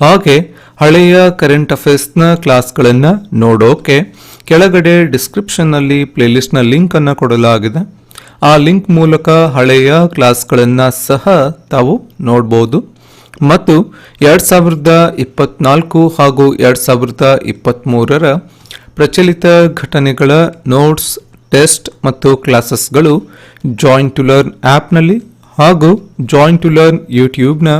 ಹಾಗೆ ಹಳೆಯ ಕರೆಂಟ್ ಅಫೇರ್ಸ್ನ ಕ್ಲಾಸ್ಗಳನ್ನು ನೋಡೋಕೆ ಕೆಳಗಡೆ ಡಿಸ್ಕ್ರಿಪ್ಷನ್ನಲ್ಲಿ ಪ್ಲೇಲಿಸ್ಟ್ನ ಲಿಂಕನ್ನು ಕೊಡಲಾಗಿದೆ. ಆ ಲಿಂಕ್ ಮೂಲಕ ಹಳೆಯ ಕ್ಲಾಸ್ಗಳನ್ನು ಸಹ ತಾವು ನೋಡ್ಬೋದು. ಮತ್ತು ಎರಡು ಸಾವಿರದ ಇಪ್ಪತ್ನಾಲ್ಕು ಹಾಗೂ ಎರಡು ಸಾವಿರದ ಇಪ್ಪತ್ತ್ಮೂರರ ಪ್ರಚಲಿತ ಘಟನೆಗಳ ನೋಟ್ಸ್ ಟೆಸ್ಟ್ ಮತ್ತು ಕ್ಲಾಸಸ್ಗಳು ಜಾಯಿನ್ ಟು ಲರ್ನ್ ಆ್ಯಪ್ನಲ್ಲಿ ಹಾಗೂ ಜಾಯಿನ್ ಟು ಲರ್ನ್ ಯೂಟ್ಯೂಬ್ನ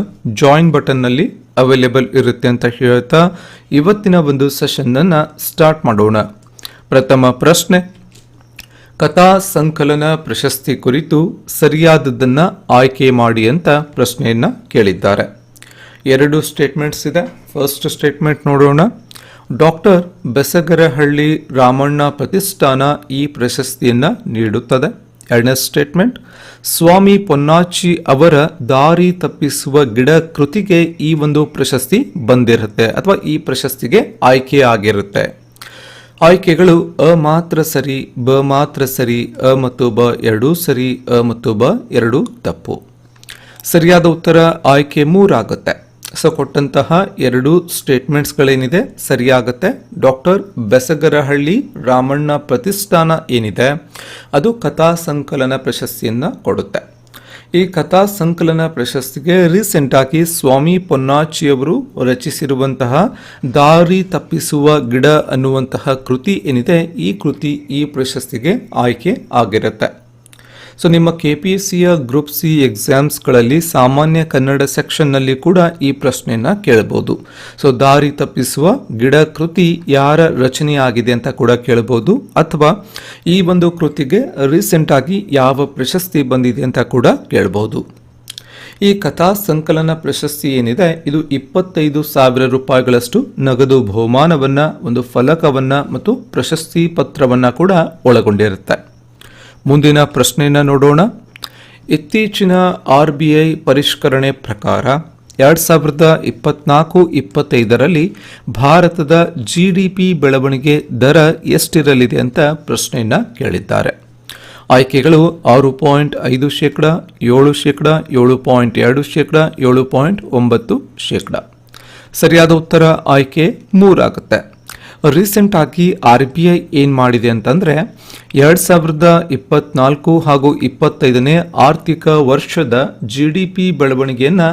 ಜಾಯಿನ್ ಬಟನ್ನಲ್ಲಿ ಅವೈಲೇಬಲ್ ಇರುತ್ತೆ ಅಂತ ಹೇಳ್ತಾ ಇವತ್ತಿನ ಒಂದು ಸೆಷನ್ನನ್ನು ಸ್ಟಾರ್ಟ್ ಮಾಡೋಣ. ಪ್ರಥಮ ಪ್ರಶ್ನೆ, ಕಥಾ ಸಂಕಲನ ಪ್ರಶಸ್ತಿ ಕುರಿತು ಸರಿಯಾದದ್ದನ್ನು ಆಯ್ಕೆ ಮಾಡಿ ಅಂತ ಪ್ರಶ್ನೆಯನ್ನು ಕೇಳಿದ್ದಾರೆ. ಎರಡು ಸ್ಟೇಟ್ಮೆಂಟ್ಸ್ ಇದೆ. ಫಸ್ಟ್ ಸ್ಟೇಟ್ಮೆಂಟ್ ನೋಡೋಣ. ಡಾಕ್ಟರ್ ಬೆಸಗರಹಳ್ಳಿ ರಾಮಣ್ಣ ಪ್ರತಿಷ್ಠಾನ ಈ ಪ್ರಶಸ್ತಿಯನ್ನು ನೀಡುತ್ತದೆ. ಎರಡನೇ ಸ್ಟೇಟ್ಮೆಂಟ್ ಸ್ವಾಮಿ ಪೊನ್ನಾಚಿ ಅವರ ದಾರಿ ತಪ್ಪಿಸುವ ಗಿಡ ಕೃತಿಗೆ ಈ ಒಂದು ಪ್ರಶಸ್ತಿ ಬಂದಿರುತ್ತೆ ಅಥವಾ ಈ ಪ್ರಶಸ್ತಿಗೆ ಆಯ್ಕೆ ಆಗಿರುತ್ತೆ. ಆಯ್ಕೆಗಳು ಅ ಮಾತ್ರ ಸರಿ, ಬ ಮಾತ್ರ ಸರಿ, ಅ ಮತ್ತು ಬ ಎರಡೂ ಸರಿ, ಅ ಮತ್ತು ಬ ಎರಡೂ ತಪ್ಪು. ಸರಿಯಾದ ಉತ್ತರ ಆಯ್ಕೆ ಮೂರಾಗುತ್ತೆ. ಸೊ ಕೊಟ್ಟಂತಹ ಎರಡು ಸ್ಟೇಟ್ಮೆಂಟ್ಸ್ಗಳೇನಿದೆ ಸರಿಯಾಗುತ್ತೆ. ಡಾಕ್ಟರ್ ಬೆಸಗರಹಳ್ಳಿ ರಾಮಣ್ಣ ಪ್ರತಿಷ್ಠಾನ ಏನಿದೆ, ಅದು ಕಥಾ ಸಂಕಲನ ಪ್ರಶಸ್ತಿಯನ್ನು ಕೊಡುತ್ತೆ. ಈ ಕಥಾ ಸಂಕಲನ ಪ್ರಶಸ್ತಿಗೆ ರೀಸೆಂಟ್ ಆಗಿ ಸ್ವಾಮಿ ಪೊನ್ನಾಚಿಯವರು ರಚಿಸಿರುವಂತಹ ದಾರಿ ತಪ್ಪಿಸುವ ಗಿಡ ಅನ್ನುವಂತಹ ಕೃತಿ ಏನಿದೆ, ಈ ಕೃತಿ ಈ ಪ್ರಶಸ್ತಿಗೆ ಆಯ್ಕೆ ಆಗಿರುತ್ತೆ. ಸೊ ನಿಮ್ಮ ಕೆ ಪಿ ಎಸ್ ಸಿಯ ಗ್ರೂಪ್ ಸಿ ಎಕ್ಸಾಮ್ಸ್ಗಳಲ್ಲಿ ಸಾಮಾನ್ಯ ಕನ್ನಡ ಸೆಕ್ಷನ್ನಲ್ಲಿ ಕೂಡ ಈ ಪ್ರಶ್ನೆಯನ್ನು ಕೇಳಬಹುದು. ಸೊ ದಾರಿ ತಪ್ಪಿಸುವ ಗಿಡ ಕೃತಿ ಯಾರ ರಚನೆಯಾಗಿದೆ ಅಂತ ಕೂಡ ಕೇಳಬಹುದು. ಅಥವಾ ಈ ಒಂದು ಕೃತಿಗೆ ರೀಸೆಂಟಾಗಿ ಯಾವ ಪ್ರಶಸ್ತಿ ಬಂದಿದೆ ಅಂತ ಕೂಡ ಕೇಳಬಹುದು. ಈ ಕಥಾ ಸಂಕಲನ ಪ್ರಶಸ್ತಿ ಏನಿದೆ, ಇದು ಇಪ್ಪತ್ತೈದು ಸಾವಿರ ರೂಪಾಯಿಗಳಷ್ಟು ನಗದು ಬಹುಮಾನವನ್ನು, ಒಂದು ಫಲಕವನ್ನು ಮತ್ತು ಪ್ರಶಸ್ತಿ ಪತ್ರವನ್ನು ಕೂಡ ಒಳಗೊಂಡಿರುತ್ತೆ. ಮುಂದಿನ ಪ್ರಶ್ನೆಯನ್ನು ನೋಡೋಣ. ಇತ್ತೀಚಿನ ಆರ್ ಬಿ ಐ ಪರಿಷ್ಕರಣೆ ಪ್ರಕಾರ ಎರಡು ಸಾವಿರದ ಇಪ್ಪತ್ನಾಲ್ಕು, ಇಪ್ಪತ್ತೈದರಲ್ಲಿ ಭಾರತದ ಜಿ ಡಿ ಪಿ ಬೆಳವಣಿಗೆ ದರ ಎಷ್ಟಿರಲಿದೆ ಅಂತ ಪ್ರಶ್ನೆಯನ್ನು ಕೇಳಿದ್ದಾರೆ. ಆಯ್ಕೆಗಳು ಆರು ಪಾಯಿಂಟ್ ಐದು ಶೇಕಡ, ಏಳು ಶೇಕಡ, ಏಳು ಪಾಯಿಂಟ್ ಎರಡು ಶೇಕಡ, ಏಳು ಪಾಯಿಂಟ್ ಒಂಬತ್ತು ಶೇಕಡ. ಸರಿಯಾದ ಉತ್ತರ ಆಯ್ಕೆ ಮೂರಾಗುತ್ತೆ. ರೀಸೆಂಟ್ ಆಗಿ ಆರ್ ಬಿ ಐ ಏನು ಮಾಡಿದೆ ಅಂತಂದರೆ ಎರಡು ಸಾವಿರದ ಇಪ್ಪತ್ನಾಲ್ಕು ಹಾಗೂ ಇಪ್ಪತ್ತೈದನೇ ಆರ್ಥಿಕ ವರ್ಷದ ಜಿ ಡಿ ಪಿ ಬೆಳವಣಿಗೆಯನ್ನು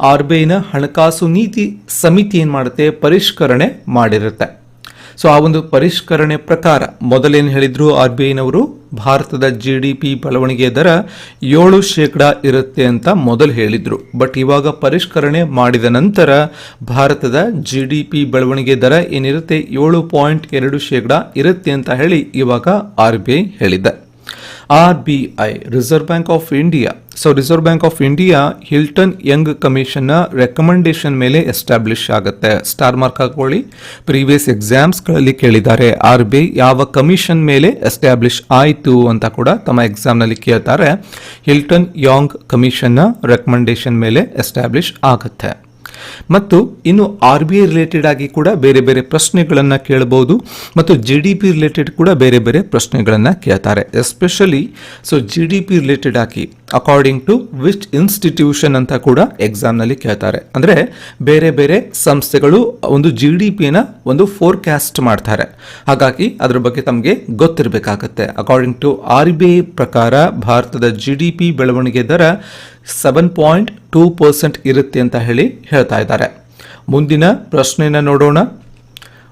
ಆರ್ ಬಿ ಐನ ಹಣಕಾಸು ನೀತಿ ಸಮಿತಿ ಏನು ಮಾಡುತ್ತೆ? ಪರಿಷ್ಕರಣೆ ಮಾಡಿರುತ್ತೆ. ಸೊ ಆ ಒಂದು ಪರಿಷ್ಕರಣೆ ಪ್ರಕಾರ ಮೊದಲೇನು ಹೇಳಿದ್ರು ಆರ್ ಬಿ ಐನವರು? ಭಾರತದ ಜಿ ಡಿ ಪಿ ಬೆಳವಣಿಗೆ ದರ ಏಳು ಶೇಕಡ ಇರುತ್ತೆ ಅಂತ ಮೊದಲು ಹೇಳಿದ್ರು. ಬಟ್ ಇವಾಗ ಪರಿಷ್ಕರಣೆ ಮಾಡಿದ ನಂತರ ಭಾರತದ ಜಿ ಡಿ ಪಿ ಬೆಳವಣಿಗೆ ದರ ಏನಿರುತ್ತೆ ಏಳು ಪಾಯಿಂಟ್ ಎರಡು ಶೇಕಡ ಇರುತ್ತೆ ಅಂತ ಹೇಳಿ ಇವಾಗ ಆರ್ ಬಿ ಐ ಹೇಳಿದೆ. R B I reserve bank of India so reserve bank of India Hilton Young ಕಮಿಷನ್ನ recommendation ಮೇಲೆ ಎಸ್ಟಾಬ್ಲಿಷ್ ಆಗುತ್ತೆ. ಸ್ಟಾರ್ ಮಾರ್ಕ್ ಹಾಕೊಳ್ಳಿ. ಪ್ರೀವಿಯಸ್ ಎಕ್ಸಾಮ್ಸ್ಗಳಲ್ಲಿ ಕೇಳಿದ್ದಾರೆ. ಆರ್ ಬಿ ಐ ಯಾವ ಕಮಿಷನ್ ಮೇಲೆ ಎಸ್ಟಾಬ್ಲಿಷ್ ಆಯಿತು ಅಂತ ಕೂಡ ತಮ್ಮ ಎಕ್ಸಾಮ್ನಲ್ಲಿ ಕೇಳ್ತಾರೆ. ಹಿಲ್ಟನ್ ಯಾಂಗ್ ಕಮಿಷನ್ನ ರೆಕಮೆಂಡೇಶನ್ ಮೇಲೆ ಎಸ್ಟಾಬ್ಲಿಷ್ ಆಗುತ್ತೆ. ಮತ್ತು ಇನ್ನು ಆರ್ ಬಿ ಐ ರಿಲೇಟೆಡ್ ಆಗಿ ಕೂಡ ಬೇರೆ ಬೇರೆ ಪ್ರಶ್ನೆಗಳನ್ನು ಕೇಳಬಹುದು ಮತ್ತು ಜಿ ಡಿ ಪಿ ರಿಲೇಟೆಡ್ ಕೂಡ ಬೇರೆ ಬೇರೆ ಪ್ರಶ್ನೆಗಳನ್ನು ಕೇಳ್ತಾರೆ. Especially so G D P related ಆಗಿ ಅಕಾರ್ಡಿಂಗ್ ಟು ವಿಚ್ ಇನ್ಸ್ಟಿಟ್ಯೂಷನ್ ಅಂತ ಕೂಡ ಎಕ್ಸಾಮ್ನಲ್ಲಿ ಕೇಳ್ತಾರೆ. ಅಂದರೆ ಬೇರೆ ಬೇರೆ ಸಂಸ್ಥೆಗಳು ಒಂದು ಜಿ ಡಿ ಪಿನ ಒಂದು ಫೋರ್ಕ್ಯಾಸ್ಟ್ ಮಾಡ್ತಾರೆ. ಹಾಗಾಗಿ ಅದರ ಬಗ್ಗೆ ತಮಗೆ ಗೊತ್ತಿರಬೇಕಾಗತ್ತೆ. According to R B I ಪ್ರಕಾರ ಭಾರತದ ಜಿ ಡಿ ಪಿ ಬೆಳವಣಿಗೆ ದರ ಸೆವೆನ್ ಪಾಯಿಂಟ್ ಟೂ ಪರ್ಸೆಂಟ್ ಇರುತ್ತೆ ಅಂತ ಹೇಳಿ ಹೇಳ್ತಾ ಇದ್ದಾರೆ. ಮುಂದಿನ ಪ್ರಶ್ನೆಯನ್ನು ನೋಡೋಣ.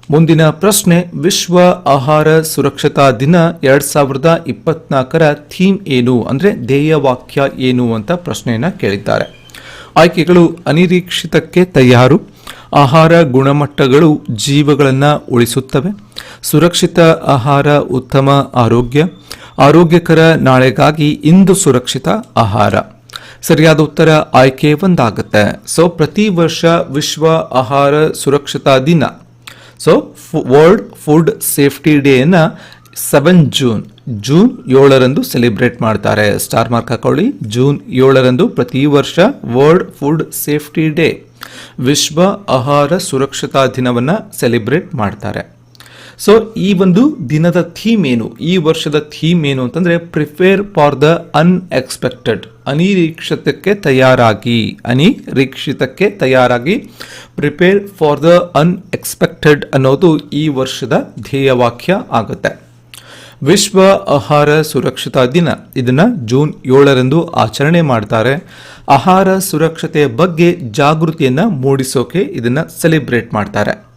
ಮುಂದಿನ ಪ್ರಶ್ನೆ, ವಿಶ್ವ ಆಹಾರ ಸುರಕ್ಷತಾ ದಿನ ಎರಡ್ ಸಾವಿರದ ಇಪ್ಪತ್ನಾಲ್ಕರ ಥೀಮ್ ಏನು ಅಂದರೆ ಧ್ಯೇಯವಾಕ್ಯ ಏನು ಅಂತ ಪ್ರಶ್ನೆಯನ್ನು ಕೇಳಿದ್ದಾರೆ. ಆಯ್ಕೆಗಳು ಅನಿರೀಕ್ಷಿತಕ್ಕೆ ತಯಾರು. ಆಹಾರ ಗುಣಮಟ್ಟಗಳು ಜೀವಗಳನ್ನು ಉಳಿಸುತ್ತವೆ. ಸುರಕ್ಷಿತ ಆಹಾರ ಉತ್ತಮ ಆರೋಗ್ಯ. ಆರೋಗ್ಯಕರ ನಾಳೆಗಾಗಿ ಇಂದು ಸುರಕ್ಷಿತ ಆಹಾರ. ಸರಿಯಾದ ಉತ್ತರ ಆಯ್ಕೆ ಒಂದಾಗುತ್ತೆ. ಸೊ ಪ್ರತಿ ವರ್ಷ ವಿಶ್ವ ಆಹಾರ ಸುರಕ್ಷತಾ ದಿನ. ಸೊ ವರ್ಲ್ಡ್ ಫುಡ್ ಸೇಫ್ಟಿ ಡೇನ ಸೆವೆನ್ ಜೂನ್ ಜೂನ್ ಏಳರಂದು ಸೆಲೆಬ್ರೇಟ್ ಮಾಡ್ತಾರೆ. ಸ್ಟಾರ್ ಮಾರ್ಕ್ ಹಾಕೊಳ್ಳಿ. ಜೂನ್ ಏಳರಂದು ಪ್ರತಿ ವರ್ಷ ವರ್ಲ್ಡ್ ಫುಡ್ ಸೇಫ್ಟಿ ಡೇ ವಿಶ್ವ ಆಹಾರ ಸುರಕ್ಷತಾ ದಿನವನ್ನು ಸೆಲೆಬ್ರೇಟ್ ಮಾಡ್ತಾರೆ. ಸೊ ಈ ಒಂದು ದಿನದ ಥೀಮ್ ಏನು? ಈ ವರ್ಷದ ಥೀಮ್ ಏನು ಅಂತಂದ್ರೆ ಪ್ರಿಪೇರ್ ಫಾರ್ ದ ಅನ್ಎಕ್ಸ್ಪೆಕ್ಟೆಡ್ ಅನಿರೀಕ್ಷಿತಕ್ಕೆ ತಯಾರಾಗಿ. ಅನಿರೀಕ್ಷಿತಕ್ಕೆ ತಯಾರಾಗಿ ಪ್ರಿಪೇರ್ ಫಾರ್ ದ ಅನ್ಎಕ್ಸ್ಪೆಕ್ಟೆಡ್ ಅನ್ನೋದು ಈ ವರ್ಷದ ಧ್ಯೇಯವಾಕ್ಯ ಆಗುತ್ತೆ. ವಿಶ್ವ ಆಹಾರ ಸುರಕ್ಷತಾ ದಿನ. ಇದನ್ನ ಜೂನ್ ಏಳರಂದು ಆಚರಣೆ ಮಾಡ್ತಾರೆ. ಆಹಾರ ಸುರಕ್ಷತೆಯ ಬಗ್ಗೆ ಜಾಗೃತಿಯನ್ನ ಮೂಡಿಸೋಕೆ ಇದನ್ನ ಸೆಲೆಬ್ರೇಟ್ ಮಾಡ್ತಾರೆ.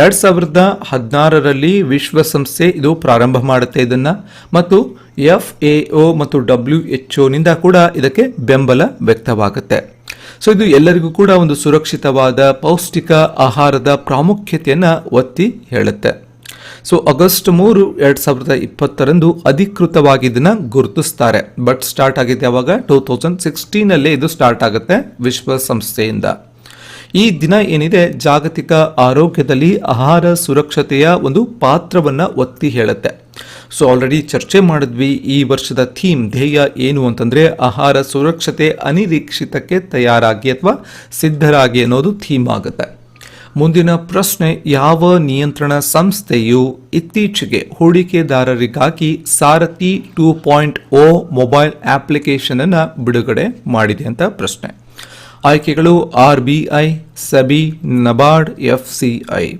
ಎರಡ್ ಸಾವಿರದ ಹದಿನಾರರಲ್ಲಿ ವಿಶ್ವಸಂಸ್ಥೆ ಇದು ಪ್ರಾರಂಭ ಮಾಡುತ್ತೆ ಇದನ್ನ. ಮತ್ತು ಎಫ್ ಎ ಮತ್ತು ಡಬ್ಲ್ಯೂ ಎಚ್ನಿಂದ ಕೂಡ ಇದಕ್ಕೆ ಬೆಂಬಲ ವ್ಯಕ್ತವಾಗುತ್ತೆ. ಸೊ ಇದು ಎಲ್ಲರಿಗೂ ಕೂಡ ಒಂದು ಸುರಕ್ಷಿತವಾದ, ಪೌಷ್ಟಿಕ ಆಹಾರದ ಪ್ರಾಮುಖ್ಯತೆಯನ್ನು ಒತ್ತಿ ಹೇಳುತ್ತೆ. ಸೊ ಆಗಸ್ಟ್ ಮೂರು ಎರಡು ಸಾವಿರದ ಇಪ್ಪತ್ತರಂದು ಅಧಿಕೃತವಾಗಿ ಇದನ್ನ ಗುರುತಿಸ್ತಾರೆ. ಬಟ್ ಸ್ಟಾರ್ಟ್ ಆಗಿದೆ ಯಾವಾಗ? ಟೂ ತೌಸಂಡ್ ಸಿಕ್ಸ್ಟೀನಲ್ಲೇ ಇದು ಸ್ಟಾರ್ಟ್ ಆಗುತ್ತೆ ವಿಶ್ವಸಂಸ್ಥೆಯಿಂದ. ಈ ದಿನ ಏನಿದೆ? ಜಾಗತಿಕ ಆರೋಗ್ಯದಲ್ಲಿ ಆಹಾರ ಸುರಕ್ಷತೆಯ ಒಂದು ಪಾತ್ರವನ್ನ ಒತ್ತಿ ಹೇಳುತ್ತೆ. ಸೊ ಆಲ್ರೆಡಿ ಚರ್ಚೆ ಮಾಡಿದ್ವಿ ಈ ವರ್ಷದ ಥೀಮ್ ಧ್ಯೇಯ ಏನು ಅಂತಂದ್ರೆ ಆಹಾರ ಸುರಕ್ಷತೆ ಅನಿರೀಕ್ಷಿತಕ್ಕೆ ತಯಾರಾಗಿ ಅಥವಾ ಸಿದ್ಧರಾಗಿ ಅನ್ನೋದು ಥೀಮ್ ಆಗುತ್ತೆ. ಮುಂದಿನ ಪ್ರಶ್ನೆ, ಯಾವ ನಿಯಂತ್ರಣ ಸಂಸ್ಥೆಯು ಇತ್ತೀಚೆಗೆ ಹೂಡಿಕೆದಾರರಿಗಾಗಿ Saarthi two point O mobile application ಅನ್ನ ಬಿಡುಗಡೆ ಮಾಡಿದೆ ಅಂತ ಪ್ರಶ್ನೆ. ಆಯ್ಕೆಗಳು ಆರ್ಬಿಐ, ಸಬಿ, ನಬಾರ್ಡ್, ಎಫ್ಸಿಐ.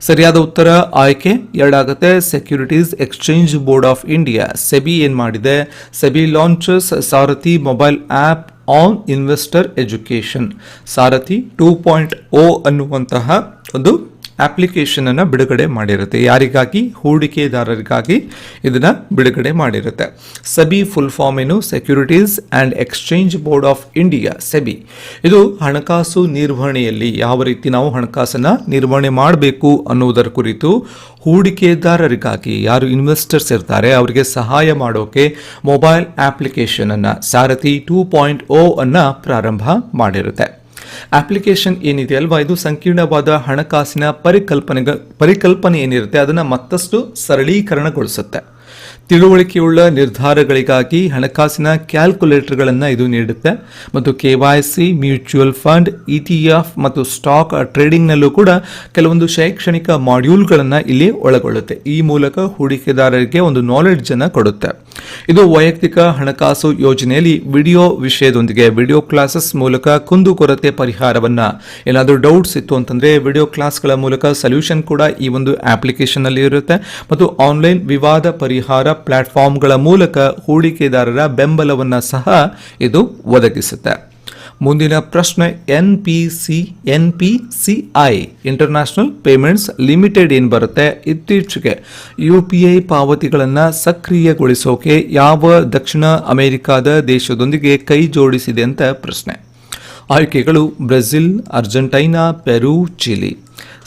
ಸರಿಯಾದ ಉತ್ತರ, ಆಯ್ಕೆ ಎರಡಾಗುತ್ತೆ. Securities exchange board of India. SEBI ಏನ್ ಮಾಡಿದೆ? SEBI launches Saarthi mobile app on investor education Saarthi two point O ಅನ್ನುವಂತಹ ಒಂದು ಅಪ್ಲಿಕೇಶನ್ ಅನ್ನು ಬಿಡುಗಡೆ ಮಾಡಿರುತ್ತೆ. ಯಾರಿಗಾಗಿ? ಹೂಡಿಕೆದಾರರಿಗಾಗಿ ಇದನ್ನ ಬಿಡುಗಡೆ ಮಾಡಿರುತ್ತೆ. ಸಬಿ ಫುಲ್ ಫಾರ್ಮ್ ಏನು? Securities and exchange board of India SEBI. ಇದು ಹಣಕಾಸು ನಿರ್ವಹಣೆಯಲ್ಲಿ ಯಾವ ರೀತಿ ನಾವು ಹಣಕಾಸನ್ನ ನಿರ್ವಹಣೆ ಮಾಡಬೇಕು ಅನ್ನೋದರ ಕುರಿತು ಹೂಡಿಕೆದಾರರಿಗಾಗಿ ಯಾರು ಇನ್ವೆಸ್ಟರ್ಸ್ ಇರ್ತಾರೆ, ಅವರಿಗೆ ಸಹಾಯ ಮಾಡೋಕೆ ಮೊಬೈಲ್ ಅಪ್ಲಿಕೇಶನ್ ಅನ್ನ ಸಾರಥಿ ಟೂ ಪಾಯಿಂಟ್ ಓ ಅನ್ನ ಪ್ರಾರಂಭ ಮಾಡಿರುತ್ತೆ. ಅಪ್ಲಿಕೇಶನ್ ಏನಿದೆ ಅಲ್ವಾ? ಇದು ಸಂಕೀರ್ಣವಾದ ಹಣಕಾಸಿನ ಪರಿಕಲ್ಪನೆ ಪರಿಕಲ್ಪನೆ ಏನಿರುತ್ತೆ? ಅದನ್ನು ಮತ್ತಷ್ಟು ಸರಳೀಕರಣಗೊಳಿಸುತ್ತೆ. ತಿಳುವಳಿಕೆಯುಳ್ಳ ನಿರ್ಧಾರಗಳಿಗಾಗಿ ಹಣಕಾಸಿನ ಕ್ಯಾಲ್ಕುಲೇಟರ್ಗಳನ್ನು ಇದು ನೀಡುತ್ತೆ. ಮತ್ತು K Y C, mutual fund, E T F ಮತ್ತು ಸ್ಟಾಕ್ ಟ್ರೇಡಿಂಗ್ನಲ್ಲೂ ಕೂಡ ಕೆಲವೊಂದು ಶೈಕ್ಷಣಿಕ ಮಾಡ್ಯೂಲ್ಗಳನ್ನು ಇಲ್ಲಿ ಒಳಗೊಳ್ಳುತ್ತೆ. ಈ ಮೂಲಕ ಹೂಡಿಕೆದಾರರಿಗೆ ಒಂದು ನಾಲೆಡ್ಜನ್ನು ಕೊಡುತ್ತೆ. ಇದು ವೈಯಕ್ತಿಕ ಹಣಕಾಸು ಯೋಜನೆಯಲ್ಲಿ ವಿಡಿಯೋ ವಿಷಯದೊಂದಿಗೆ ವಿಡಿಯೋ ಕ್ಲಾಸಸ್ ಮೂಲಕ ಕುಂದುಕೊರತೆ ಪರಿಹಾರವನ್ನ. ಏನಾದರೂ ಡೌಟ್ಸ್ ಇತ್ತು ಅಂತಂದ್ರೆ ವಿಡಿಯೋ ಕ್ಲಾಸ್ಗಳ ಮೂಲಕ ಸೊಲ್ಯೂಷನ್ ಕೂಡ ಈ ಒಂದು ಅಪ್ಲಿಕೇಶನ್ ಅಲ್ಲಿ ಇರುತ್ತೆ. ಮತ್ತು ಆನ್ಲೈನ್ ವಿವಾದ ಪರಿಹಾರ ಪ್ಲಾಟ್ಫಾರ್ಮ್ಗಳ ಮೂಲಕ ಹೂಡಿಕೆದಾರರ ಬೆಂಬಲವನ್ನ ಸಹ ಇದು ಒದಗಿಸುತ್ತೆ. ಮುಂದಿನ ಪ್ರಶ್ನೆ N P C, N P C I international payments limited ಏನು ಬರುತ್ತೆ? ಇತ್ತೀಚೆಗೆ ಯು ಪಿ ಐ ಪಾವತಿಗಳನ್ನು ಸಕ್ರಿಯಗೊಳಿಸೋಕೆ ಯಾವ ದಕ್ಷಿಣ ಅಮೆರಿಕಾದ ದೇಶದೊಂದಿಗೆ ಕೈ ಜೋಡಿಸಿದೆ ಅಂತ ಪ್ರಶ್ನೆ. ಆಯ್ಕೆಗಳು ಬ್ರೆಜಿಲ್, ಅರ್ಜೆಂಟೈನಾ, ಪೆರು, ಚಿಲಿ.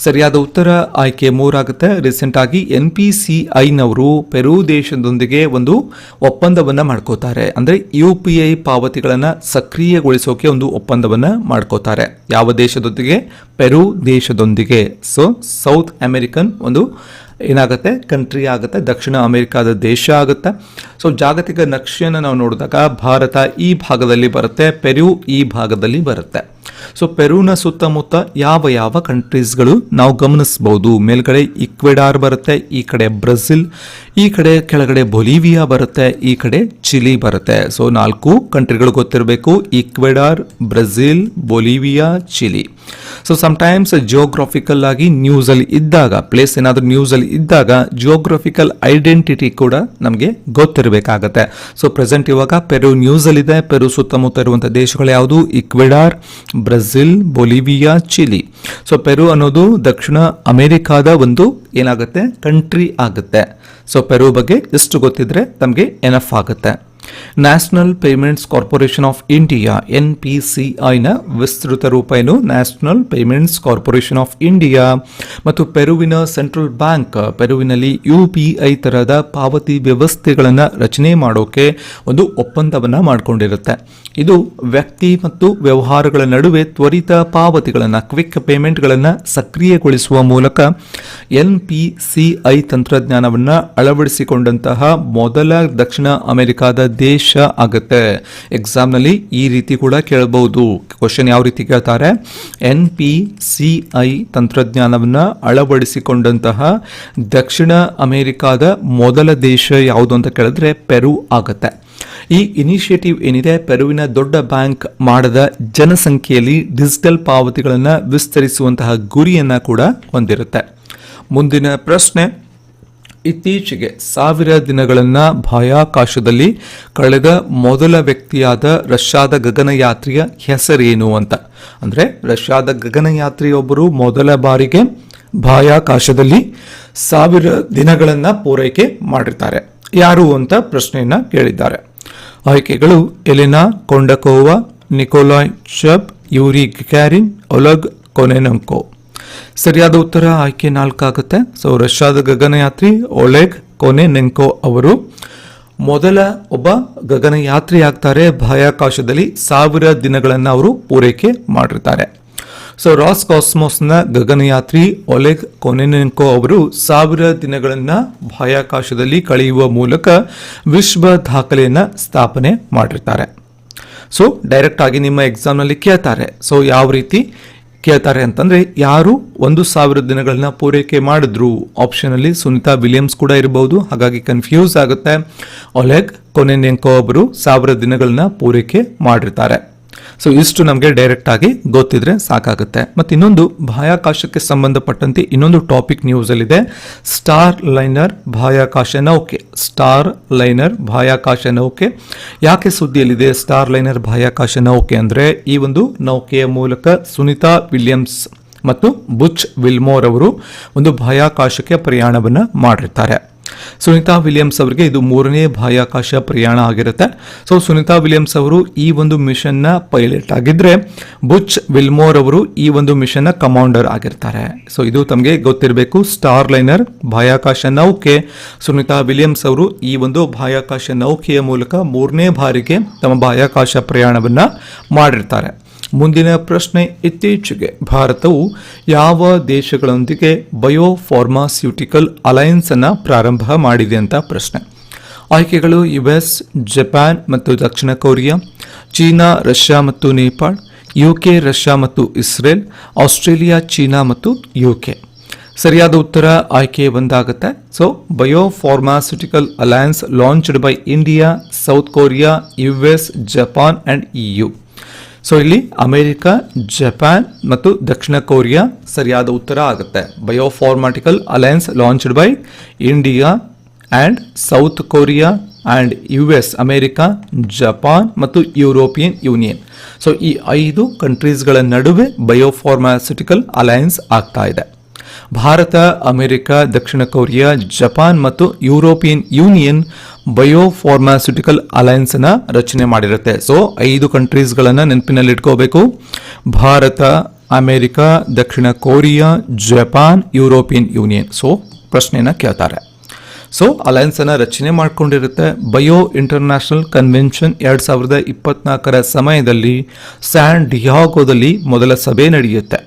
ಸರಿಯಾದ ಉತ್ತರ ಆಯ್ಕೆ ಮೂರಾಗುತ್ತೆ. ರೀಸೆಂಟ್ ಆಗಿ ಎನ್ ಪಿ ಸಿ ಐನವರು ಪೆರು ದೇಶದೊಂದಿಗೆ ಒಂದು ಒಪ್ಪಂದವನ್ನ ಮಾಡ್ಕೋತಾರೆ. ಅಂದ್ರೆ ಯು ಪಿ ಐ ಪಾವತಿಗಳನ್ನು ಸಕ್ರಿಯಗೊಳಿಸೋಕೆ ಒಂದು ಒಪ್ಪಂದವನ್ನ ಮಾಡ್ಕೋತಾರೆ. ಯಾವ ದೇಶದೊಂದಿಗೆ? ಪೆರು ದೇಶದೊಂದಿಗೆ. ಸೊ ಸೌತ್ ಅಮೆರಿಕನ್ ಒಂದು ಏನಾಗುತ್ತೆ? ಕಂಟ್ರಿ ಆಗುತ್ತೆ, ದಕ್ಷಿಣ ಅಮೆರಿಕಾದ ದೇಶ ಆಗುತ್ತೆ. ಸೊ ಜಾಗತಿಕ ನಕ್ಷೆಯನ್ನು ನಾವು ನೋಡಿದಾಗ ಭಾರತ ಈ ಭಾಗದಲ್ಲಿ ಬರುತ್ತೆ, ಪೆರು ಈ ಭಾಗದಲ್ಲಿ ಬರುತ್ತೆ. ಸೊ ಪೆರುನ ಸುತ್ತಮುತ್ತ ಯಾವ ಯಾವ ಕಂಟ್ರೀಸ್ಗಳು ನಾವು ಗಮನಿಸಬಹುದು ಮೇಲ್ಗಡೆ ಇಕ್ವೆಡಾರ್ ಬರುತ್ತೆ, ಈ ಕಡೆ ಬ್ರೆಜಿಲ್ ಈ ಕಡೆ ಕೆಳಗಡೆ ಬೊಲಿವಿಯಾ ಬರುತ್ತೆ, ಈ ಕಡೆ ಚಿಲಿ ಬರುತ್ತೆ. ಸೊ ನಾಲ್ಕು ಕಂಟ್ರಿಗಳು ಗೊತ್ತಿರಬೇಕು, Ecuador Brazil Bolivia, Chile. So sometimes geographical ಆಗಿ ನ್ಯೂಸ್ ಅಲ್ಲಿ ಇದ್ದಾಗ ಪ್ಲೇಸ್ ಏನಾದರೂ ನ್ಯೂಸ್ ಅಲ್ಲಿ ಇದ್ದಾಗ ಜಿಯೋಗ್ರಫಿಕಲ್ ಐಡೆಂಟಿಟಿ ಕೂಡ ನಮಗೆ ಗೊತ್ತಿರಬೇಕಾಗತ್ತೆ ಸೊ ಪ್ರೆಸೆಂಟ್ ಇವಾಗ ಪೆರು ಇದೆ ಪೆರು ಸುತ್ತಮುತ್ತ ಇರುವಂತಹ ದೇಶಗಳು ಯಾವುದು Ecuador Brazil Bolivia Chile so Peru ಅನ್ನೋದು ದಕ್ಷಿಣ ಅಮೆರಿಕಾದ ಒಂದು ಏನಾಗುತ್ತೆ ಕಂಟ್ರಿ ಆಗುತ್ತೆ ಸೊ ಪೆರು ಬಗ್ಗೆ ಎಷ್ಟು ಗೊತ್ತಿದ್ರೆ ನಮಗೆ ಎನಫ್ ಆಗುತ್ತೆ national payments corporation of India N P C ಐನ ವಿಸ್ತೃತ ರೂಪ ಏನು? National payments corporation of India ಮತ್ತು ಪೆರುವಿನ ಸೆಂಟ್ರಲ್ ಬ್ಯಾಂಕ್ ಪೆರುವಿನಲ್ಲಿ ಯು ಪಿ ಐ ತರಹದ ಪಾವತಿ ವ್ಯವಸ್ಥೆಗಳನ್ನು ರಚನೆ ಮಾಡೋಕೆ ಒಂದು ಒಪ್ಪಂದವನ್ನು ಮಾಡಿಕೊಂಡಿರುತ್ತೆ. ಇದು ವ್ಯಕ್ತಿ ಮತ್ತು ವ್ಯವಹಾರಗಳ ನಡುವೆ ತ್ವರಿತ ಪಾವತಿಗಳನ್ನು, ಕ್ವಿಕ್ ಪೇಮೆಂಟ್ಗಳನ್ನು ಸಕ್ರಿಯಗೊಳಿಸುವ ಮೂಲಕ ಎನ್ ಪಿ ಸಿ ಐ ತಂತ್ರಜ್ಞಾನವನ್ನು ಅಳವಡಿಸಿಕೊಂಡಂತಹ ಮೊದಲ ದಕ್ಷಿಣ ಅಮೆರಿಕಾದ ದೇಶ ಆಗುತ್ತೆ. ಎಕ್ಸಾಮ್ನಲ್ಲಿ ಈ ರೀತಿ ಕೂಡ ಕೇಳಬಹುದು. ಕ್ವಶನ್ ಯಾವ ರೀತಿ ಕೇಳ್ತಾರೆ? ಎನ್ ಪಿ ಸಿ ಐ ತಂತ್ರಜ್ಞಾನವನ್ನು ಅಳವಡಿಸಿಕೊಂಡಂತಹ ದಕ್ಷಿಣ ಅಮೆರಿಕಾದ ಮೊದಲ ದೇಶ ಯಾವುದು ಅಂತ ಕೇಳಿದ್ರೆ ಪೆರು ಆಗುತ್ತೆ. ಈ ಇನಿಷಿಯೇಟಿವ್ ಏನಿದೆ? ಪೆರುವಿನ ದೊಡ್ಡ ಬ್ಯಾಂಕ್ ಮಾಡದ ಜನಸಂಖ್ಯೆಯಲ್ಲಿ ಡಿಜಿಟಲ್ ಪಾವತಿಗಳನ್ನು ವಿಸ್ತರಿಸುವಂತಹ ಗುರಿಯನ್ನು ಕೂಡ ಹೊಂದಿರುತ್ತೆ. ಮುಂದಿನ ಪ್ರಶ್ನೆ. ಇತ್ತೀಚೆಗೆ ಸಾವಿರ ದಿನಗಳನ್ನ ಬಾಹ್ಯಾಕಾಶದಲ್ಲಿ ಕಳೆದ ಮೊದಲ ವ್ಯಕ್ತಿಯಾದ ರಷ್ಯಾದ ಗಗನಯಾತ್ರಿಯ ಹೆಸರೇನು ಅಂತ. ಅಂದ್ರೆ ರಷ್ಯಾದ ಗಗನಯಾತ್ರಿಯೊಬ್ಬರು ಮೊದಲ ಬಾರಿಗೆ ಬಾಹ್ಯಾಕಾಶದಲ್ಲಿ ಸಾವಿರ ದಿನಗಳನ್ನ ಪೂರೈಕೆ ಮಾಡಿರ್ತಾರೆ. ಯಾರು ಅಂತ ಪ್ರಶ್ನೆಯನ್ನ ಕೇಳಿದ್ದಾರೆ. ಆಯ್ಕೆಗಳು ಎಲೆನಾ, ಕೊಂಡಕೋವಾ, ನಿಕೋಲಾಯ್ ಶಬ್ ಯೂರಿ ಗ್ಯಾರಿನ್, ಒಲಗ್ ಕೊನೆನಂಕೋ. ಸರಿಯಾದ ಉತ್ತರ ಆಯ್ಕೆ ನಾಲ್ಕಾಗುತ್ತೆ. ಸೊ ರಷ್ಯಾದ ಗಗನಯಾತ್ರಿ ಒಲೆಗ್ ಕೊನೆನೆಂಕೋ ಅವರು. ಮೊದಲ ಒಬ್ಬ ಗಗನಯಾತ್ರಿ ಆಗ್ತಾರೆ. ಬಾಹ್ಯಾಕಾಶದಲ್ಲಿ ಸಾವಿರ ದಿನಗಳನ್ನು ಅವರು ಪೂರೈಕೆ ಮಾಡಿರ್ತಾರೆ. ಸೊ ರಾಸ್ ಕಾಸ್ಮೋಸ್ನ ಗಗನಯಾತ್ರಿ ಒಲೆಗ್ ಕೊನೆನೆಂಕೋ ಅವರು ಸಾವಿರ ದಿನಗಳನ್ನು ಬಾಹ್ಯಾಕಾಶದಲ್ಲಿ ಕಳೆಯುವ ಮೂಲಕ ವಿಶ್ವ ದಾಖಲೆಯನ್ನು ಸ್ಥಾಪನೆ ಮಾಡಿರ್ತಾರೆ. ಸೊ ಡೈರೆಕ್ಟ್ ಆಗಿ ನಿಮ್ಮ ಎಕ್ಸಾಮ್ನಲ್ಲಿ ಕೇಳ್ತಾರೆ. ಸೊ ಯಾವ ರೀತಿ? ಕೇಳ್ತಾರೆ ಅಂತಂದ್ರೆ ಯಾರು ಒಂದು ಸಾವಿರ ದಿನಗಳನ್ನ ಪೂರೈಕೆ ಮಾಡಿದ್ರು. ಆಪ್ಷನ್ ಅಲ್ಲಿ ಸುನಿತಾ ವಿಲಿಯಮ್ಸ್ ಕೂಡ ಇರಬಹುದು ಹಾಗಾಗಿ ಕನ್ಫ್ಯೂಸ್ ಆಗುತ್ತೆ. ಒಲೆಗ್ ಕೊನೆನೆಂಕೋ ಒಬ್ಬರು ಸಾವಿರ ದಿನಗಳನ್ನ ಪೂರೈಕೆ ಮಾಡಿರ್ತಾರೆ. ಸೊ ಇಷ್ಟು ನಮಗೆ ಡೈರೆಕ್ಟ್ ಆಗಿ ಗೊತ್ತಿದ್ರೆ ಸಾಕಾಗುತ್ತೆ. ಮತ್ತೆ ಇನ್ನೊಂದು ಬಾಹ್ಯಾಕಾಶಕ್ಕೆ ಸಂಬಂಧಪಟ್ಟಂತೆ ಇನ್ನೊಂದು ಟಾಪಿಕ್ ನ್ಯೂಸ್ ಅಲ್ಲಿದೆ. ಸ್ಟಾರ್ ಲೈನರ್ ಬಾಹ್ಯಾಕಾಶ ನೌಕೆ ಸ್ಟಾರ್ ಲೈನರ್ ಬಾಹ್ಯಾಕಾಶ ನೌಕೆ ಯಾಕೆ ಸುದ್ದಿಯಲ್ಲಿದೆ ಸ್ಟಾರ್ ಲೈನರ್ ಬಾಹ್ಯಾಕಾಶ ನೌಕೆ ಅಂದ್ರೆ ಈ ಒಂದು ನೌಕೆಯ ಮೂಲಕ ಸುನಿತಾ ವಿಲಿಯಮ್ಸ್ ಮತ್ತು ಬುಚ್ ವಿಲ್ಮೋರ್ ಅವರು ಒಂದು ಬಾಹ್ಯಾಕಾಶಕ್ಕೆ ಪ್ರಯಾಣವನ್ನು ಮಾಡಿರ್ತಾರೆ. ಸುನಿತಾ ವಿಲಿಯಮ್ಸ್ ಅವರಿಗೆ ಇದು ಮೂರನೇ ಬಾಹ್ಯಾಕಾಶ ಪ್ರಯಾಣ ಆಗಿರುತ್ತೆ. ಸೊ ಸುನಿತಾ ವಿಲಿಯಮ್ಸ್ ಅವರು ಈ ಒಂದು ಮಿಷನ್ನ ಪೈಲಟ್ ಆಗಿದ್ರೆ, ಬುಚ್ ವಿಲ್ಮೋರ್ ಅವರು ಈ ಒಂದು ಮಿಷನ್ನ ಕಮಾಂಡರ್ ಆಗಿರ್ತಾರೆ. ಸೊ ಇದು ತಮಗೆ ಗೊತ್ತಿರಬೇಕು ಸ್ಟಾರ್ ಲೈನರ್ ಬಾಹ್ಯಾಕಾಶ ನೌಕೆ. ಸುನಿತಾ ವಿಲಿಯಮ್ಸ್ ಅವರು ಈ ಒಂದು ಬಾಹ್ಯಾಕಾಶ ನೌಕೆಯ ಮೂಲಕ ಮೂರನೇ ಬಾರಿಗೆ ತಮ್ಮ ಬಾಹ್ಯಾಕಾಶ ಪ್ರಯಾಣವನ್ನು ಮಾಡಿರ್ತಾರೆ. ಮುಂದಿನ ಪ್ರಶ್ನೆ ಇತ್ತೀಚೆಗೆ. ಭಾರತವು ಯಾವ ದೇಶಗಳೊಂದಿಗೆ ಬಯೋಫಾರ್ಮಾಸ್ಯೂಟಿಕಲ್ ಅಲಯನ್ಸ್ ಅನ್ನು ಪ್ರಾರಂಭ ಮಾಡಿದೆ ಅಂತ ಪ್ರಶ್ನೆ. ಆಯ್ಕೆಗಳು ಯುಎಸ್, ಜಪಾನ್ ಮತ್ತು ದಕ್ಷಿಣ ಕೊರಿಯಾ, ಚೀನಾ, ರಷ್ಯಾ ಮತ್ತು ನೇಪಾಳ್, ಯುಕೆ, ರಷ್ಯಾ ಮತ್ತು ಇಸ್ರೇಲ್, ಆಸ್ಟ್ರೇಲಿಯಾ, ಚೀನಾ ಮತ್ತು ಯುಕೆ. ಸರಿಯಾದ ಉತ್ತರ ಆಯ್ಕೆ ಒಂದಾಗುತ್ತೆ so biopharmaceutical alliance launched by India South Korea US Japan and EU so ಇಲ್ಲಿ ಅಮೆರಿಕ, ಜಪಾನ್ ಮತ್ತು ದಕ್ಷಿಣ ಕೊರಿಯಾ ಸರಿಯಾದ ಉತ್ತರ ಆಗುತ್ತೆ. Biopharmaceutical alliance launched by India and South Korea and U S America, Japan ಮತ್ತು ಯುರೋಪಿಯನ್ ಯೂನಿಯನ್ ಸೊ ಈ ಐದು ಕಂಟ್ರೀಸ್ಗಳ ನಡುವೆ ಬಯೋಫಾರ್ಮಾಸ್ಯುಟಿಕಲ್ ಅಲಯನ್ಸ್ ಆಗ್ತಾ ಇದೆ. ಭಾರತ, ಅಮೆರಿಕ, ದಕ್ಷಿಣ ಕೊರಿಯಾ, ಜಪಾನ್ ಮತ್ತು ಯುರೋಪಿಯನ್ ಯೂನಿಯನ್ ಬಯೋಫಾರ್ಮಾಸ್ಯೂಟಿಕಲ್ ಅಲಯನ್ಸ್ ಅನ್ನ ರಚನೆ ಮಾಡಿರುತ್ತೆ. ಸೊ ಐದು ಕಂಟ್ರೀಸ್ಗಳನ್ನು ನೆನಪಿನಲ್ಲಿ ಇಟ್ಕೋಬೇಕು ಭಾರತ, ಅಮೆರಿಕ, ದಕ್ಷಿಣ Korea, Japan, European union. So ಪ್ರಶ್ನೆಯನ್ನ ಕೇಳ್ತಾರೆ. ಸೊ ಅನ್ನ ರಚನೆ ಮಾಡಿಕೊಂಡಿರುತ್ತೆ. ಬಯೋ ಇಂಟರ್ನ್ಯಾಷನಲ್ ಕನ್ವೆನ್ಷನ್ ಎರಡು ಸಾವಿರದ ಇಪ್ಪತ್ನಾಲ್ಕರ ಸಮಯದಲ್ಲಿ ಸ್ಯಾನ್ ಡಿಯಾಗೋದಲ್ಲಿ ಮೊದಲ ಸಭೆ ನಡೆಯುತ್ತೆ.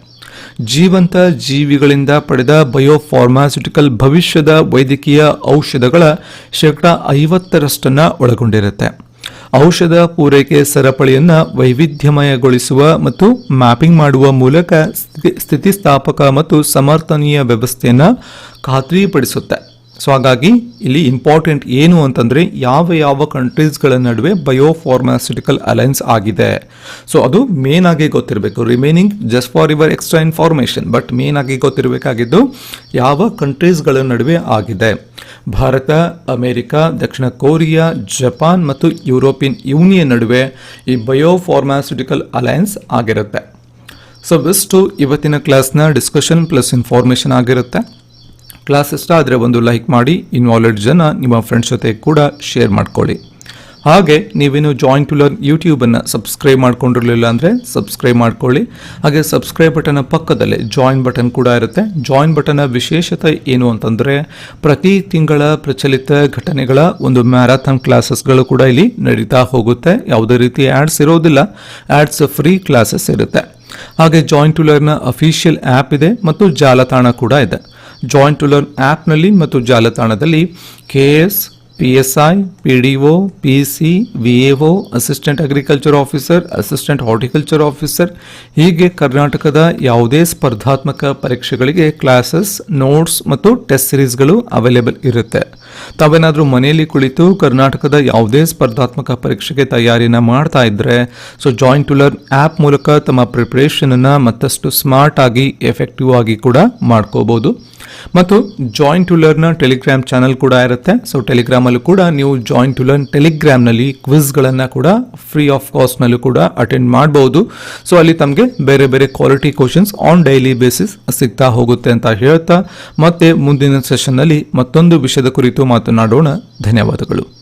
ಜೀವಂತ ಜೀವಿಗಳಿಂದ ಪಡೆದ ಬಯೋಫಾರ್ಮಾಸ್ಯುಟಿಕಲ್ ಭವಿಷ್ಯದ ವೈದ್ಯಕೀಯ ಔಷಧಗಳ ಶೇಕಡ ಐವತ್ತರಷ್ಟನ್ನು ಒಳಗೊಂಡಿರುತ್ತೆ. ಔಷಧ ಪೂರೈಕೆ ಸರಪಳಿಯನ್ನು ವೈವಿಧ್ಯಮಯಗೊಳಿಸುವ ಮತ್ತು ಮ್ಯಾಪಿಂಗ್ ಮಾಡುವ ಮೂಲಕ ಸ್ಥಿತಿ- ಸ್ಥಿತಿಸ್ಥಾಪಕ ಮತ್ತು ಸಮರ್ಥನೀಯ ವ್ಯವಸ್ಥೆಯನ್ನು ಖಾತ್ರಿಪಡಿಸುತ್ತೆ. ಸೊ ಹಾಗಾಗಿ ಇಲ್ಲಿ ಇಂಪಾರ್ಟೆಂಟ್ ಏನು ಅಂತಂದರೆ ಯಾವ ಯಾವ ಕಂಟ್ರೀಸ್ಗಳ ನಡುವೆ ಬಯೋಫಾರ್ಮಾಸ್ಯೂಟಿಕಲ್ ಅಲೈನ್ಸ್ ಆಗಿದೆ. ಸೊ ಅದು ಮೇನ್ ಆಗಿ ಗೊತ್ತಿರಬೇಕು. Remaining just for your extra information but main ಆಗಿ ಗೊತ್ತಿರಬೇಕಾಗಿದ್ದು ಯಾವ ಕಂಟ್ರೀಸ್ಗಳ ನಡುವೆ ಆಗಿದೆ. ಭಾರತ, ಅಮೆರಿಕ, ದಕ್ಷಿಣ ಕೊರಿಯಾ, ಜಪಾನ್ ಮತ್ತು ಯುರೋಪಿಯನ್ ಯೂನಿಯನ್ ನಡುವೆ ಈ ಬಯೋಫಾರ್ಮಾಸ್ಯೂಟಿಕಲ್ ಅಲೈನ್ಸ್ ಆಗಿರುತ್ತೆ. ಸೊ ಬೆಸ್ಟು ಇವತ್ತಿನ ಕ್ಲಾಸ್ನ ಡಿಸ್ಕಷನ್ ಪ್ಲಸ್ ಇನ್ಫಾರ್ಮೇಷನ್ ಆಗಿರುತ್ತೆ. ಕ್ಲಾಸ್ ಇಷ್ಟ ಆದರೆ ಒಂದು ಲೈಕ್ ಮಾಡಿ ಇನ್ವಾಲ್ವ್ಡ್ ಜನ ನಿಮ್ಮ ಫ್ರೆಂಡ್ಸ್ ಜೊತೆ ಕೂಡ ಶೇರ್ ಮಾಡ್ಕೊಳ್ಳಿ. ಹಾಗೆ ನೀವೇನು ಜಾಯಿನ್ ಟು ಲರ್ನ್ ಯೂಟ್ಯೂಬನ್ನು ಸಬ್ಸ್ಕ್ರೈಬ್ ಮಾಡ್ಕೊಂಡಿರಲಿಲ್ಲ ಅಂದರೆ ಸಬ್ಸ್ಕ್ರೈಬ್ ಮಾಡ್ಕೊಳ್ಳಿ. ಹಾಗೆ ಸಬ್ಸ್ಕ್ರೈಬ್ ಬಟನ್ನ ಪಕ್ಕದಲ್ಲೇ ಜಾಯಿನ್ ಬಟನ್ ಕೂಡ ಇರುತ್ತೆ. ಜಾಯಿನ್ ಬಟನ್ನ ವಿಶೇಷತೆ ಏನು ಅಂತಂದರೆ ಪ್ರತಿ ತಿಂಗಳ ಪ್ರಚಲಿತ ಘಟನೆಗಳ ಒಂದು ಮ್ಯಾರಥಾನ್ ಕ್ಲಾಸಸ್ಗಳು ಕೂಡ ಇಲ್ಲಿ ನಡೀತಾ ಹೋಗುತ್ತೆ. ಯಾವುದೇ ರೀತಿ ಆ್ಯಡ್ಸ್ ಇರೋದಿಲ್ಲ. ಆ್ಯಡ್ಸ್ ಫ್ರೀ ಕ್ಲಾಸಸ್ ಇರುತ್ತೆ. ಹಾಗೆ join to learn official app ಇದೆ ಮತ್ತು ಜಾಲತಾಣ ಕೂಡ ಇದೆ. ಜಾಯಿನ್ ಟು ಲರ್ನ್ ಆ್ಯಪ್ನಲ್ಲಿ ಮತ್ತು ಜಾಲತಾಣದಲ್ಲಿ K S P S I P D O P C V A O assistant agriculture officer assistant horticulture officer ಹೀಗೆ ಕರ್ನಾಟಕದ ಯಾವುದೇ ಸ್ಪರ್ಧಾತ್ಮಕ ಪರೀಕ್ಷೆಗಳಿಗೆ ಕ್ಲಾಸಸ್ ನೋಟ್ಸ್ ಮತ್ತು ಟೆಸ್ಟ್ ಸಿರೀಸ್ಗಳು ಅವೈಲೇಬಲ್ ಇರುತ್ತೆ. ತಾವೇನಾದರೂ ಮನೆಯಲ್ಲಿ ಕುಳಿತು ಕರ್ನಾಟಕದ ಯಾವುದೇ ಸ್ಪರ್ಧಾತ್ಮಕ ಪರೀಕ್ಷೆಗೆ ತಯಾರಿನ ಮಾಡ್ತಾ ಇದ್ರೆ, so join to learn app ಮೂಲಕ ತಮ್ಮ ಪ್ರಿಪ್ರೇಷನನ್ನು ಮತ್ತಷ್ಟು ಸ್ಮಾರ್ಟ್ ಆಗಿ ಎಫೆಕ್ಟಿವ್ ಆಗಿ ಕೂಡ ಮಾಡ್ಕೋಬಹುದು ಮತ್ತು join to learn telegram channel ಕೂಡ ಇರುತ್ತೆ. ಸೊ ಟೆಲಿಗ್ರಾಮಲ್ಲೂ ಕೂಡ ನೀವು ಜಾಯಿಂಟ್ ಟು ಲರ್ನ್ ಟೆಲಿಗ್ರಾಮ್ನಲ್ಲಿ ಕ್ವಿಸ್ಗಳನ್ನು ಕೂಡ ಫ್ರೀ ಆಫ್ ಕಾಸ್ಟ್ನಲ್ಲೂ ಕೂಡ ಅಟೆಂಡ್ ಮಾಡಬಹುದು ಸೊ ಅಲ್ಲಿ ತಮಗೆ ಬೇರೆ ಬೇರೆ quality questions on daily basis ಸಿಗ್ತಾ ಹೋಗುತ್ತೆ ಅಂತ ಹೇಳ್ತಾ, ಮತ್ತೆ ಮುಂದಿನ ಸೆಷನ್ನಲ್ಲಿ ಮತ್ತೊಂದು ವಿಷಯದ ಕುರಿತು ಮಾತನಾಡೋಣ. ಧನ್ಯವಾದಗಳು.